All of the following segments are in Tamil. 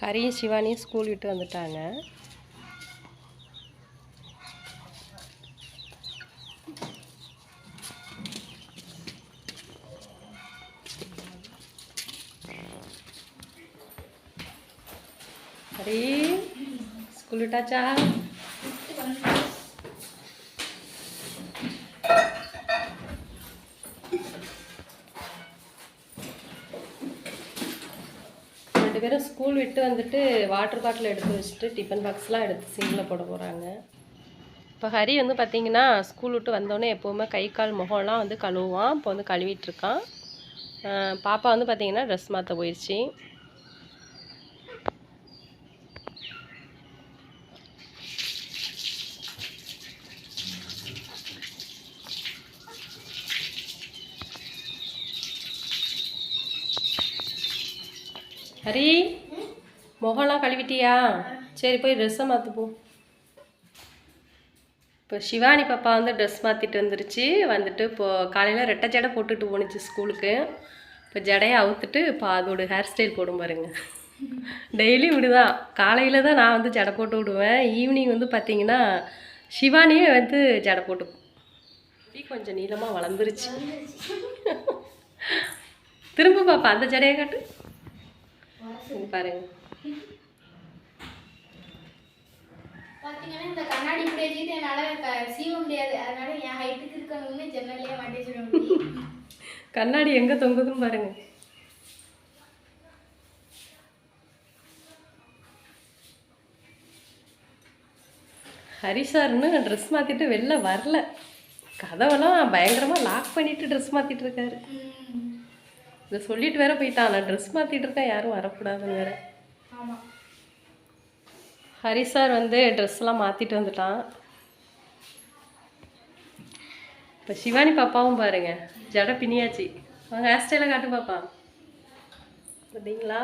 ஹரியும் சிவானியும் ஸ்கூல் விட்டு வந்துட்டாங்க. ஹரி ஸ்கூல் விட்டாச்சா? ரெண்டு பேரும் ஸ்கூல் விட்டு வந்துட்டு வாட்டர் பாட்டில் எடுத்து வச்சுட்டு டிஃபன் பாக்ஸ்லாம் எடுத்து சிங்கில் போட போகிறாங்க இப்போ ஹரி வந்து பார்த்தீங்கன்னா ஸ்கூல் விட்டு வந்தோடனே எப்போவுமே கை கால் முகம்லாம் வந்து கழுவுவான். இப்போ வந்து கழுவிட்டுருக்கான் பாப்பா வந்து பார்த்தீங்கன்னா ட்ரெஸ் மாற்ற போயிடுச்சு ஹரி முகம்லாம் கழுவிட்டியா? சரி போய் ட்ரெஸ்ஸை மாற்று போ. இப்போ சிவானி பாப்பா வந்து ட்ரெஸ் மாற்றிட்டு வந்துருச்சு. வந்துட்டு இப்போது காலையில் ரெட்டை ஜடை போட்டுட்டு போணுச்சு ஸ்கூலுக்கு. இப்போ ஜடையை அவுத்துட்டு இப்போ அதோட ஹேர் ஸ்டைல் போடும் பாருங்க. டெய்லி விடுதான் காலையில் தான் நான் வந்து ஜடை போட்டு விடுவேன். ஈவினிங் வந்து பார்த்தீங்கன்னா சிவானியே வந்து ஜடை போட்டு கொஞ்சம் நீளமாக வளர்ந்துருச்சு. திரும்ப பாப்பா அந்த ஜடையை காட்டு. பாருங்க. பாத்தீங்கன்னா இந்த கண்ணாடி வச்சுக்கிட்டு என்னால சீவ முடியாது. அதனால என் ஹைட்டுக்கு இருக்கவங்க ஜன்னல்லையே மாட்டி கண்ணாடி எங்கே தொங்குதுன்னு பாருங்க. ஹரி சார்னு ட்ரெஸ் மாற்றிட்டு வெளில வரல. கதவெல்லாம் பயங்கரமாக லாக் பண்ணிட்டு ட்ரெஸ் மாற்றிட்டு இருக்காரு. இதை சொல்லிட்டு வேற போயிட்டான். நான் ட்ரெஸ் மாற்றிட்டு இருக்கேன். யாரும் வரக்கூடாதுன்னு வேற. ஆமா. ஹரி சார் வந்து ட்ரெஸ்லாம் மாற்றிட்டு வந்துட்டான். இப்போ சிவானி பாப்பாவும் பாருங்க. ஜடை பின்னியாச்சு அவங்க ஹேர் ஸ்டைலை காட்டு பாப்பா. பார்த்தீங்களா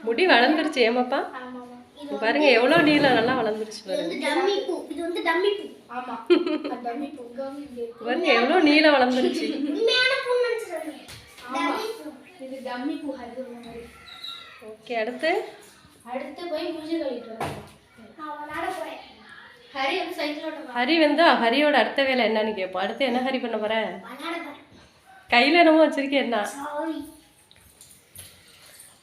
முடி வளர்ந்துருச்சு. ஏமாப்பா? பாருங்க எவ்வளோ நீளம் நல்லா வளர்ந்துருச்சு பாருங்க. பாருங்க எவ்வளோ நீளம் வளர்ந்துருச்சு. ஓகே அடுத்து? அடுத்து போய் கழிட்டு போறேன். ஹரி வந்து ஹரியோட அடுத்த வேலை என்னன்னு கேட்போம். அடுத்து என்ன ஹரி பண்ண போற? கையில் என்னமோ வச்சிருக்கேன் என்ன? சாரி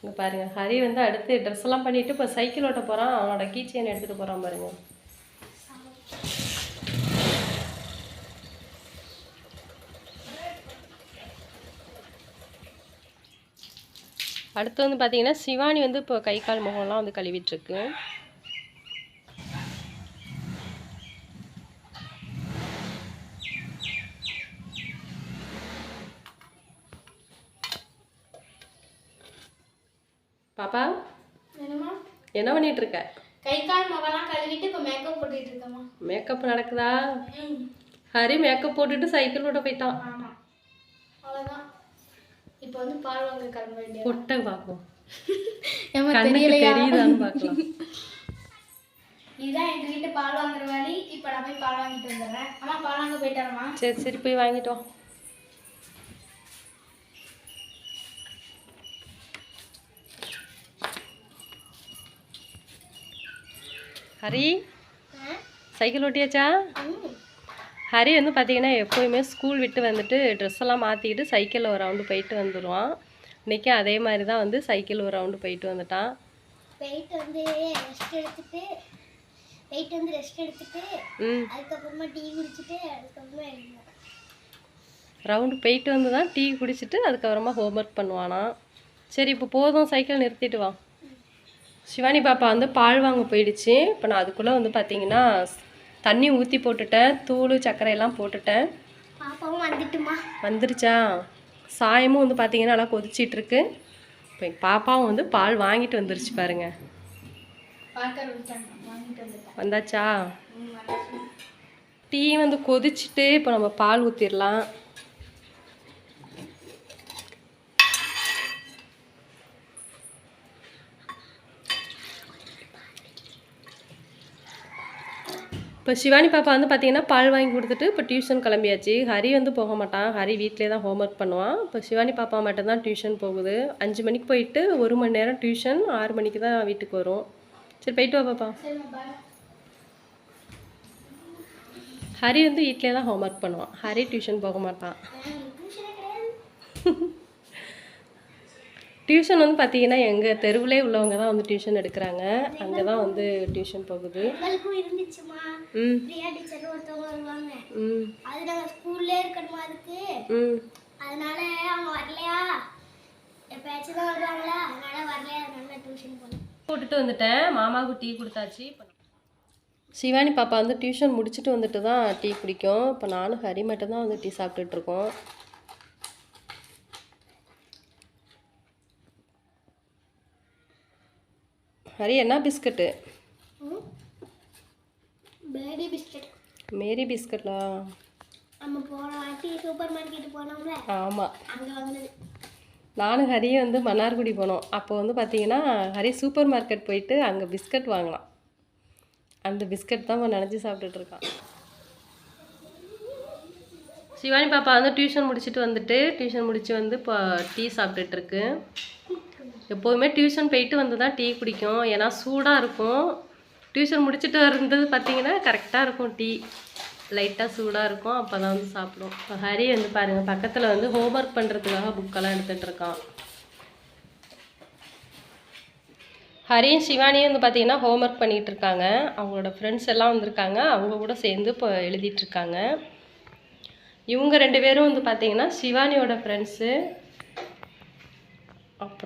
இங்கே பாருங்கள் ஹரி வந்து அடுத்து ட்ரெஸ் எல்லாம் பண்ணிட்டு இப்போ சைக்கிள் ஓட்ட போகிறான் அவனோட கீ செயின் போகிறான் பாருங்கள் அடுத்து வந்து பார்த்தீங்கன்னா சிவானி வந்து இப்போ கை கால் முகம்லாம் வந்து கழுவிட்டுருக்கு பாப்பா? என்னமா என்ன பண்ணிட்டு இருக்க கை கால் முகம்லாம் கழுவிட்டு இப்போ மேக்கப் போட்டுட்டு இருக்கேம்மா மேக்கப் நடக்குதா ஹரி மேக்கப் போட்டுட்டு சைக்கிள் போயிட்டான். ஆமா. அவ்வளோதான் இப்போ வந்து பால் வாங்க கிளம்ப வேண்டியது பொட்டை பார்ப்போம் கண்ணுக்கு தெரியுதான்னு பார்க்கலாம் இதுதான் எங்க வீட்டு பால் வாங்குற வழி இப்போ நான் போய் பால் வாங்கிட்டு வந்துடுறேன். அம்மா பால் வாங்க போயிட்டாரம்மா சரி சரி போய் வாங்கிட்டு ஹரி? சைக்கிள் ஓட்டியாச்சா? ஹரி வந்து பார்த்தீங்கன்னா எப்போயுமே ஸ்கூல் விட்டு வந்துட்டு ட்ரெஸ் எல்லாம் மாற்றிக்கிட்டு சைக்கிளில் ஒரு ரவுண்டு போயிட்டு வந்துடுவான் இன்றைக்கி அதே மாதிரி தான் வந்து சைக்கிள் ஒரு ரவுண்டு போயிட்டு வந்துட்டான். வெயிட் வந்து ரெஸ்ட் எடுத்துட்டு வெயிட் வந்து ரெஸ்ட் எடுத்துட்டு ம். அதுக்கப்புறமா டீ குடிச்சிட்டு அதுக்கப்புறமா எழுந்தேன் ரவுண்டு போயிட்டு வந்து தான் டீ குடிச்சிட்டு அதுக்கப்புறமா ஹோம்ஒர்க் பண்ணுவானா சரி இப்போ போதும் சைக்கிள் நிறுத்திட்டு வா. சிவானி பாப்பா வந்து பால் வாங்க போயிடுச்சு. இப்போ நான் அதுக்குள்ளே வந்து பார்த்தீங்கன்னா தண்ணி ஊற்றி போட்டுட்டேன். தூள் சர்க்கரை எல்லாம் போட்டுட்டேன். பாப்பாவும் வந்துட்டுமா? வந்துருச்சா? சாயமும் வந்து பார்த்தீங்கன்னா நல்லா கொதிச்சிட்டு இருக்கு இப்போ எங்கள் பாப்பாவும் வந்து பால் வாங்கிட்டு வந்துருச்சு பாருங்க. பார்க்கற வாங்கிட்டு வந்துட்டேன் வந்தாச்சா? டீ வந்து கொதிச்சுட்டு இப்போ நம்ம பால் ஊற்றிடலாம் இப்போ சிவானி பாப்பா வந்து பார்த்தீங்கன்னா பால் வாங்கி கொடுத்துட்டு இப்போ டியூஷன் கிளம்பியாச்சு. ஹரி வந்து போக மாட்டான். ஹரி வீட்டிலே தான் ஹோம் ஒர்க் பண்ணுவான். இப்போ சிவானி பாப்பா மட்டும்தான் டியூஷன் போகுது. அஞ்சு மணிக்கு போயிட்டு ஒரு மணி நேரம் டியூஷன் ஆறு மணிக்கு தான் வீட்டுக்கு வரும். சரி போயிட்டு வா பாப்பா. ஹரி வந்து வீட்டிலே தான் ஹோம் ஒர்க் பண்ணுவான். ஹரி டியூஷன் போக மாட்டான் டியூஷனே கிடையாது டியூஷன் வந்து பார்த்தீங்கன்னா எங்கள் தெருவிலே உள்ளவங்க தான் வந்து டியூஷன் எடுக்கிறாங்க. அங்கே தான் வந்து டியூஷன் போகுது. ம். ம். அது நாங்கள் ஸ்கூல்லே இருக்கணுமா அதுக்கு? ம். அதனால அவங்க வரலையா? எப்பயாச்சும் தான் வருவாங்களா? அதனால வரலையா? அதனால டியூஷன் போனேன். போட்டுட்டு வந்துட்டேன். மாமாவுக்கு டீ கொடுத்தாச்சு. சிவானி பாப்பா வந்து டியூஷன் முடிச்சுட்டு வந்துட்டு தான் டீ குடிக்கும். இப்போ நானும் ஹரி மட்டும் தான் வந்து டீ சாப்பிட்டுட்டு ஹரி என்ன பிஸ்கட்டு? Baby biscuit. மேரி பிஸ்கட்டா? நம்ம போன வாட்டி சூப்பர் மார்க்கெட் போனோம்ல ஆமாம் அங்கே வந்தது. நானும் ஹரியும் வந்து மன்னார்குடி போனோம். அப்போ வந்து பார்த்தீங்கன்னா ஹரி சூப்பர் மார்க்கெட் போயிட்டு அங்கே பிஸ்கட் வாங்கினான் அந்த பிஸ்கட் தான் நினச்சி சாப்பிட்டுட்டு இருக்கான். சிவானி பாப்பா வந்து டியூஷன் முடிச்சுட்டு வந்துட்டு டியூஷன் முடிச்சு வந்து இப்போ டீ சாப்பிட்டுட்டு இருக்கு. எப்போதுமே டியூஷன் போயிட்டு வந்து தான் டீ குடிக்கும். ஏன்னா சூடாக இருக்கும். டியூஷன் முடிச்சுட்டு இருந்தது பார்த்தீங்கன்னா கரெக்டாக இருக்கும் டீ லைட்டாக சூடாக இருக்கும். அப்போ தான் வந்து சாப்பிடும். இப்போ ஹரி வந்து பாருங்கள் பக்கத்தில் வந்து ஹோம்ஒர்க் பண்ணுறதுக்காக புக்கெல்லாம் எடுத்துகிட்டு இருக்கான். ஹரியும் சிவானியும் வந்து பார்த்தீங்கன்னா ஹோம்ஒர்க் பண்ணிகிட்டு இருக்காங்க. அவங்களோட ஃப்ரெண்ட்ஸ் எல்லாம் வந்திருக்காங்க. அவங்க கூட சேர்ந்து இப்போ எழுதிட்டுருக்காங்க இவங்க ரெண்டு பேரும் வந்து பார்த்தீங்கன்னா சிவானியோட ஃப்ரெண்ட்ஸு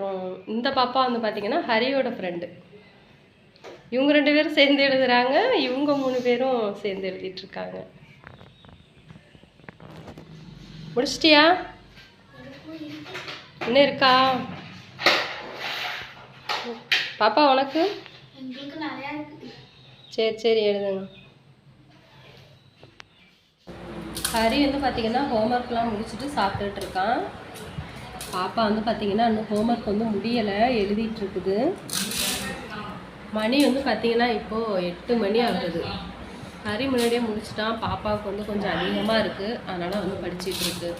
அப்புறம் இந்த பாப்பா வந்து பார்த்தீங்கன்னா ஹரியோட ஃப்ரெண்டு இவங்க ரெண்டு பேரும் சேர்ந்து எழுதுறாங்க. இவங்க மூணு பேரும் சேர்ந்து எழுதிட்டு இருக்காங்க முடிச்சிட்டியா? இன்னும் இருக்கா? பாப்பா உனக்கு? சரி சரி எழுதுங்க. ஹரி வந்து பார்த்தீங்கன்னா ஹோம்ஒர்க்லாம் முடிச்சுட்டு சாப்பிட்டுட்டு இருக்கான். பாப்பா வந்து பார்த்தீங்கன்னா இன்னும் ஹோம்ஒர்க் வந்து முடியலை எழுதிட்டுருக்குது. மணி வந்து பார்த்தீங்கன்னா இப்போது எட்டு மணி ஆகுது. ஹரி முன்னாடியே முடிச்சுட்டான். பாப்பாவுக்கு வந்து கொஞ்சம் அதிகமாக இருக்குது அதனால் வந்து படிச்சிட்டுருக்கு